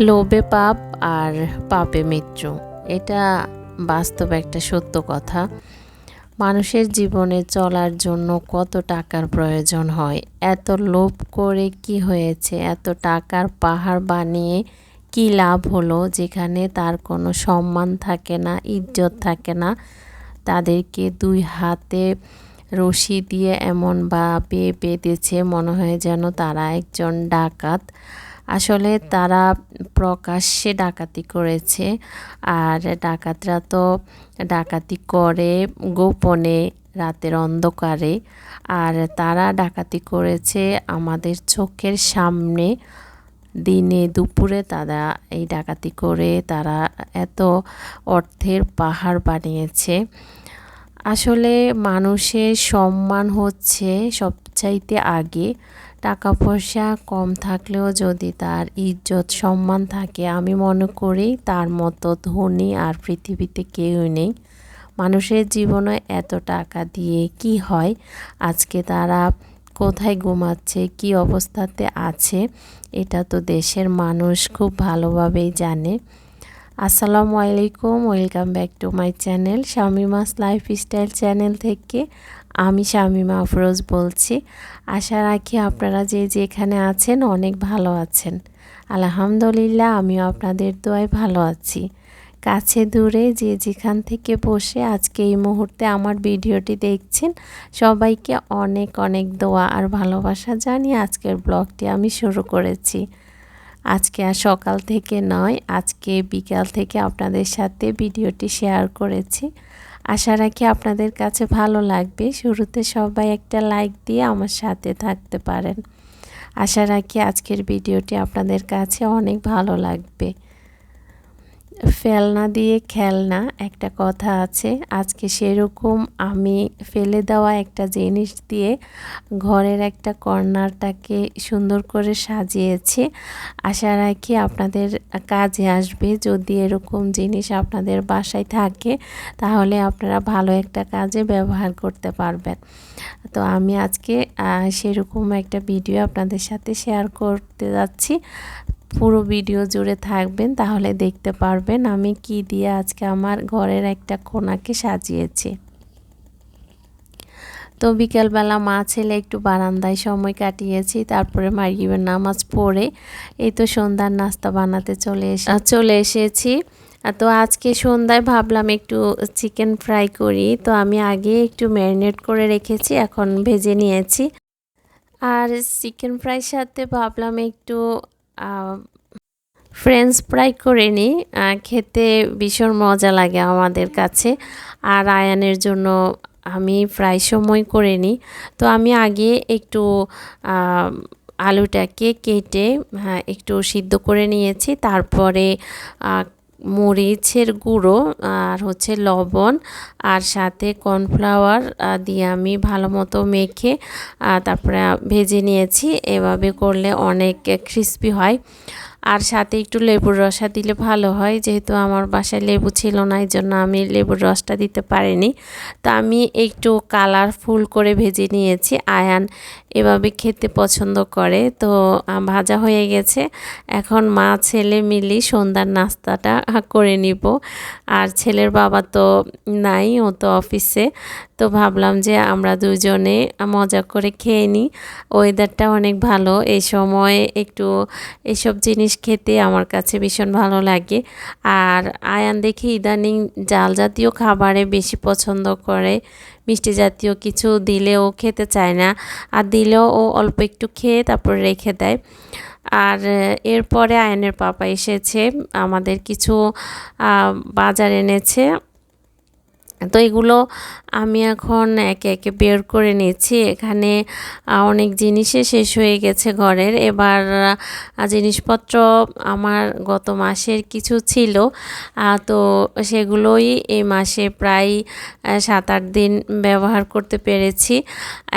লোভে পাপ আর পাপে মৃত্যু। এটা বাস্তব একটা সত্য কথা। মানুষের জীবনে চলার জন্য কত টাকার প্রয়োজন হয়? এত লোভ করে কি হয়েছে? এত টাকার পাহাড় বানিয়ে কি লাভ হলো? যেখানে তার কোনো সম্মান থাকে না, ইজ্জত থাকে না। তাদেরকে দুই হাতে রশি দিয়ে এমন বা পেয়ে পেতেছে, মনে হয় যেন তারা একজন ডাকাত। আসলে তারা প্রকাশ্যে ডাকাতি করেছে আর ডাকাতরা তো ডাকাতি করে গোপনে রাতের অন্ধকারে আর তারা ডাকাতি করেছে আমাদের চোখের সামনে। দিনে দুপুরে তারা এই ডাকাতি করে তারা এত অর্থের পাহাড় বানিয়েছে। আসলে মানুষের সম্মান হচ্ছে সবচাইতে আগে টাকা পয়সা কম থাকলেও যদি তার ইজ্জত, সম্মান থাকে, আমি মনে করি তার মতো ধনী আর পৃথিবীতে কেউই নেই। মানুষের জীবনে এত টাকা দিয়ে কি হয়? আজকে তারা কোথায় ঘুমাচ্ছে? কি অবস্থাতে আছে? এটা তো দেশের মানুষ খুব ভালোভাবেই জানে। আসসালামু আলাইকুম, welcome back to my channel Shamima's lifestyle channel থেকে। আমি শামিমা আফরোজ বলছি। আশা রাখি আপনারা যে যেখানে আছেন অনেক ভালো আছেন। আলহামদুলিল্লাহ, আমিও আপনাদের দোয়ায় ভালো আছি। কাছে দূরে যে যেখান থেকে বসে আজকে এই মুহূর্তে আমার ভিডিওটি দেখছেন, সবাইকে অনেক অনেক দোয়া আর ভালোবাসা জানিয়ে আজকের ব্লগটি আমি শুরু করেছি। আজকে আর সকাল থেকে নয়, আজকে বিকাল থেকে আপনাদের সাথে ভিডিওটি শেয়ার করেছি। আশা রাখি আপনাদের কাছে ভালো লাগবে। শুরুতে সবাই একটা লাইক দিয়ে আমার সাথে থাকতে পারেন। আশা রাখি আজকের ভিডিওটি আপনাদের কাছে অনেক ভালো লাগবে। ফেলনা দিয়ে খেলনা, একটা কথা আছে, আজকে সেরকম আমি ফেলে দেওয়া একটা জিনিস দিয়ে ঘরের একটা কর্নারটাকে সুন্দর করে সাজিয়েছি। আশা রাখি আপনাদের কাজে আসবে, যদি এরকম জিনিস আপনাদের বাসায় থাকে, তাহলে আপনারা ভালো একটা কাজে ব্যবহার করতে পারবেন। তো আমি আজকে সেরকম একটা ভিডিও আপনাদের সাথে শেয়ার করতে যাচ্ছি। পুরো ভিডিও জুড়ে থাকবেন, তাহলে দেখতে পারবেন আমি কি দিয়ে আজকে আমার ঘরের একটা কোনাকে সাজিয়েছি। তো বিকেলবেলা মা ছেলে একটু বারান্দায় সময় কাটিয়েছি, তারপরে মারিবের নামাজ পড়ে, এই তো সন্ধ্যার নাস্তা বানাতে চলে এসে চলে এসেছি। তো আজকে সন্ধ্যায় ভাবলাম একটু চিকেন ফ্রাই করি, তো আমি আগে একটু ম্যারিনেট করে রেখেছি, এখন ভেজে নিয়েছি। আর চিকেন ফ্রাইয়ের সাথে ভাবলাম একটু ফ্রেঞ্চ ফ্রাই করে নিই খেতে ভীষণ মজা লাগে আমাদের কাছে। আর আয়ানের জন্য আমি প্রায় সময় করে নিই তো আমি আগে একটু আলুটাকে কেটে হ্যাঁ একটু সিদ্ধ করে নিয়েছি। তারপরে মরিচের গুঁড়ো আর হচ্ছে লবণ আর সাথে কর্নফ্লাওয়ার দিয়ে আমি ভালো মতো মেখে তারপরে ভেজে নিয়েছি। এভাবে করলে অনেক ক্রিস্পি হয়। আর সাথে একটু লেবুর রসা দিলে ভালো হয়, যেহেতু আমার বাসায় লেবু ছিল না এই জন্য আমি লেবুর রসটা দিতে পারিনি। তো আমি একটু কালারফুল করে ভেজে নিয়েছি, আয়ান এভাবে খেতে পছন্দ করে। তো ভাজা হয়ে গেছে। এখন মা, ছেলে মিলি সন্ধ্যার নাস্তাটা করে নিব। আর ছেলের বাবা তো নাই, ও তো অফিসে। তো ভাবলাম যে আমরা দুজনে মজা করে খেয়ে নিই। ওয়েদারটা অনেক ভালো। এই সময় একটু এসব জিনিস খেতে আমার কাছে ভীষণ ভালো লাগে। আর আয়ান দেখি ইদানিং জাল জাতীয় খাবারে বেশি পছন্দ করে। মিষ্টি জাতীয় কিছু দিলে ও খেতে চায় না। আর দিলেও ও অল্প একটু খেয়ে তারপর রেখে দেয়। আর এরপরে আয়নের পাপা এসেছে, আমাদের কিছু বাজার এনেছে। তো এগুলো আমি এখন একে একে বের করে নিচ্ছি। এখানে অনেক জিনিসে শেষ হয়ে গেছে ঘরের। এবার জিনিসপত্র আমার গত মাসের কিছু ছিল। তো সেগুলোই এই মাসে প্রায় সাত আট দিন ব্যবহার করতে পেরেছি।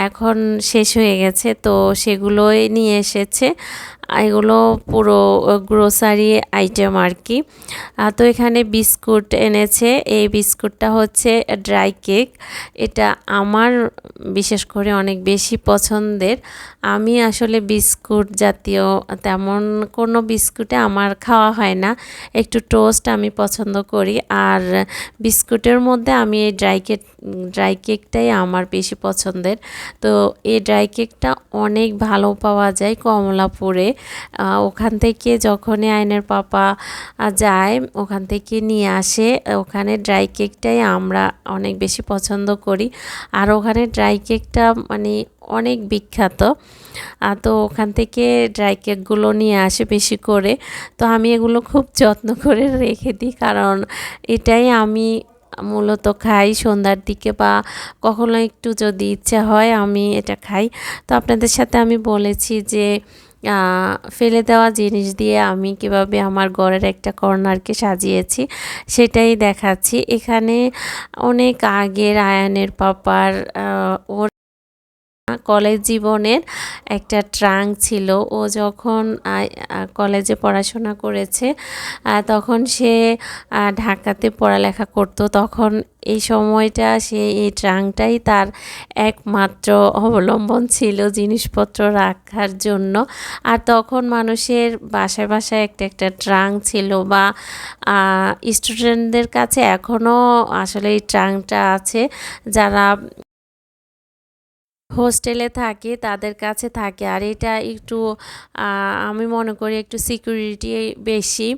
এখন শেষ হয়ে গেছে, তো সেগুলোই নিয়ে এসেছে। এগুলো পুরো গ্রোসারি আইটেম আর কি। তো এখানে বিস্কুট এনেছে। এই বিস্কুটটা হচ্ছে ড্রাই কেক এটা আমার, বিশেষ করে অনেক বেশি পছন্দের। আমি আসলে বিস্কুট জাতীয় তেমন কোনো বিস্কুটে আমার খাওয়া হয় না। একটু টোস্ট আমি পছন্দ করি। আর বিস্কুটের মধ্যে আমি এই ড্রাই কেক, ড্রাই কেকটাই আমার বেশি পছন্দের। তো এই ড্রাই কেকটা অনেক ভালো পাওয়া যায় কমলাপুরে। ওখান থেকে যখনই আইনের পাপা যায়, ওখান থেকে নিয়ে আসে। ওখানে ড্রাই কেকটাই আমরা অনেক বেশি পছন্দ করি। আর ওখানে ড্রাই কেকটা মানে অনেক বিখ্যাত। তো ওখান থেকে ড্রাই কেকগুলো নিয়ে আসে বেশি করে। তো আমি এগুলো খুব যত্ন করে রেখে দিই। কারণ এটাই আমি মূলত খাই সন্ধ্যার দিকে বা কখনো একটু যদি ইচ্ছা হয় আমি এটা খাই। তো আপনাদের সাথে আমি বলেছি যে ফেলে দেওয়া জিনিস দিয়ে আমি কীভাবে আমার ঘরের একটা কর্নারকে সাজিয়েছি সেটাই দেখাচ্ছি। এখানে অনেক আগের আয়নের পাপার ওর কলেজ জীবনের একটা ট্রাঙ্ক ছিল। ও যখন কলেজে পড়াশোনা করেছে তখন সে ঢাকাতে পড়ালেখা করত। তখন এই সময়টা সে এই ট্রাঙ্কটাই তার একমাত্র অবলম্বন ছিল জিনিসপত্র রাখার জন্য। আর তখন মানুষের বাসায় বাসায় একটা একটা ট্রাঙ্ক ছিল বা স্টুডেন্টদের কাছে এখনও আসলে এই ট্রাঙ্কটা আছে। যারা হোস্টেলে থাকে, তাদের কাছে থাকে। আর এটা একটু আমি মনে করি একটু সিকিউরিটি বেশি।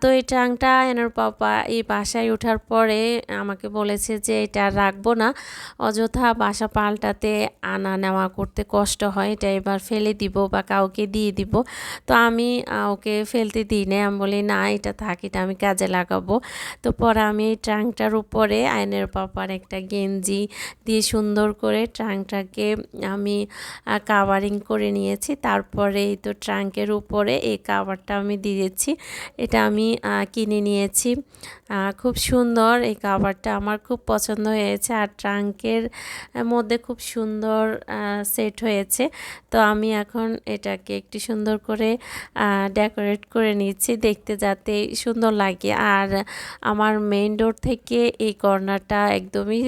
তো এই ট্রাঙ্কটা এনার পাপা এই বাসায় ওঠার পরে আমাকে বলেছে যে এটা রাখব না। অযথা বাসা পাল্টাতে আনা নেওয়া করতে কষ্ট হয়, এটা এবার ফেলে দিব বা কাউকে দিয়ে দিব। তো আমি ওকে ফেলতে দিই না আমি বলি, না, এটা থাক, এটা আমি কাজে লাগাবো। তো পরে আমি এই ট্রাঙ্কটার উপরে আয়নের পাপার একটা গেঞ্জি দিয়ে সুন্দর করে ট্রাঙ্কটাকে ট্রাঙ্কে আমি কাভারিং করে নিয়েছি। তারপরে এই তো ট্রাঙ্কের উপরে এই কাভারটা আমি দিয়েছি। এটা আমি কিনে নিয়েছি। খুব সুন্দর এই কাভারটা আমার খুব পছন্দ হয়েছে। আর ট্রাঙ্কের মধ্যে খুব সুন্দর সেট হয়েছে। তো আমি এখন এটাকে একটি সুন্দর করে ডেকোরেট করে নিচ্ছি দেখতে যাতে সুন্দর লাগে। আর আমার মেন ডোর থেকে এই কর্নারটা একদমই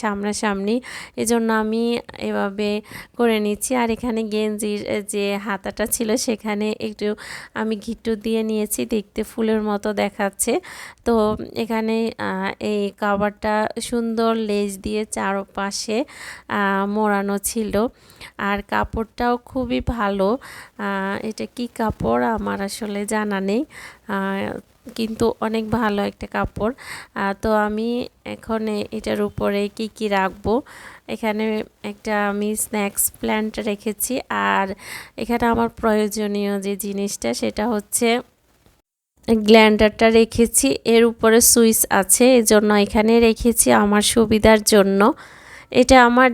সামনাসামনি। এজন্য আমি এভাবে করে নিচ্ছি। আর এখানে গেঞ্জির যে হাতাটা ছিল সেখানে একটু আমি ঘিট্টু দিয়ে নিয়েছি, দেখতে ফুলের মতো দেখাচ্ছে। তো এখানে এই কাভারটা সুন্দর লেজ দিয়ে চারপাশে মোড়ানো ছিল। আর কাপড়টাও খুবই ভালো। এটা কি কাপড় আমার আসলে জানা নেই। কিন্তু অনেক ভালো একটা কাপড়। তো আমি এখন এটার উপরে কি কি রাখব? এখানে একটা আমি স্ন্যাক্স প্ল্যান্ট রেখেছি। আর এখানে আমার প্রয়োজনীয় যে জিনিসটা সেটা হচ্ছে গ্ল্যান্ডারটা রেখেছি। এর উপরে সুইচ আছে, এজন্য এখানে রেখেছি আমার সুবিধার জন্য। এটা আমার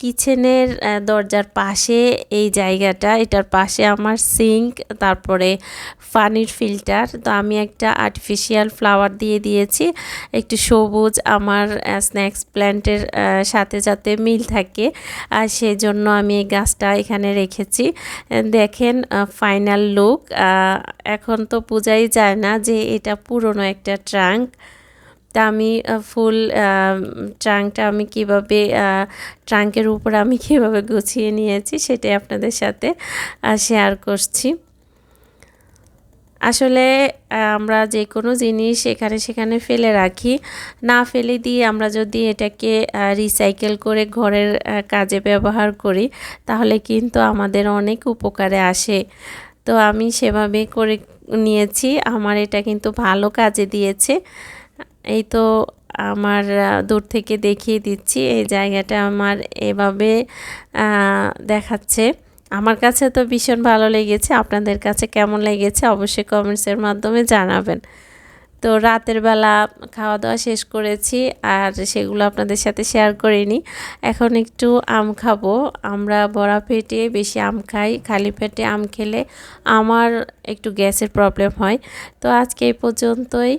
কিচেনের দরজার পাশে এই জায়গাটা। এটার পাশে আমার সিঙ্ক তারপরে পানির ফিল্টার তো আমি একটা আর্টিফিশিয়াল ফ্লাওয়ার দিয়ে দিয়েছি। একটু সবুজ আমার স্ন্যাক্স প্ল্যান্টের সাথে যাতে মিল থাকে। আর সেই জন্য আমি এই গাছটা এখানে রেখেছি। দেখেন ফাইনাল লুক এখন তো বোঝাই যায় না যে এটা পুরনো একটা ট্রাঙ্ক তা আমি ফুল ট্রাঙ্কটা আমি কীভাবে ট্রাঙ্কের উপর আমি কীভাবে গুছিয়ে নিয়েছি সেটাই আপনাদের সাথে শেয়ার করছি। আসলে আমরা যে কোনো জিনিস এখানে সেখানে ফেলে রাখি। না ফেলে দিয়ে আমরা যদি এটাকে রিসাইকেল করে ঘরের কাজে ব্যবহার করি, তাহলে কিন্তু আমাদের অনেক উপকারে আসে। তো আমি সেভাবে করে নিয়েছি। আমার এটা কিন্তু ভালো কাজে দিয়েছে। এই তো আমার দূর থেকে দেখিয়ে দিচ্ছি, এই জায়গাটা আমার এভাবে দেখাচ্ছে। আমার কাছে তো ভীষণ ভালো লেগেছে, আপনাদের কাছে কেমন লেগেছে অবশ্যই কমেন্টসের মাধ্যমে জানাবেন। তো রাতের বেলা খাওয়া দাওয়া শেষ করেছি, আর সেগুলো আপনাদের সাথে শেয়ার করিনি। এখন একটু আম খাব। আমরা বড়া পেটে বেশি আম খাই, খালি পেটে আম খেলে আমার একটু গ্যাসের প্রবলেম হয়। তো আজকে এই পর্যন্তই।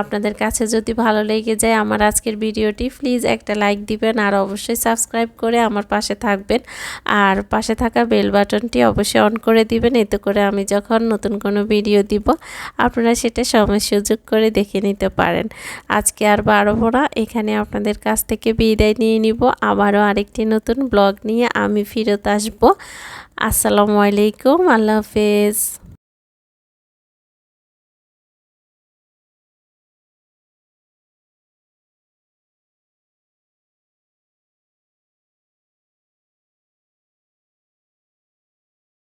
আপনাদের কাছে যদি ভালো লেগে যায় আমার আজকের ভিডিওটি প্লিজ একটা লাইক দিবেন আর অবশ্যই সাবস্ক্রাইব করে আমার পাশে থাকবেন। আর পাশে থাকা বেল বাটনটি অবশ্যই অন করে দিবেন, এতে করে আমি যখন নতুন কোনো ভিডিও দিব, আপনারা সেটা সময় সুযোগ করে দেখে নিতে পারেন। আজকে আর বাড়বো না, এখানে আপনাদের কাছ থেকে বিদায় নিয়ে নিব। আবারও আরেকটি নতুন ব্লগ নিয়ে আমি ফিরত আসব। আসসালামু আলাইকুম, আল্লাহ হাফেজ।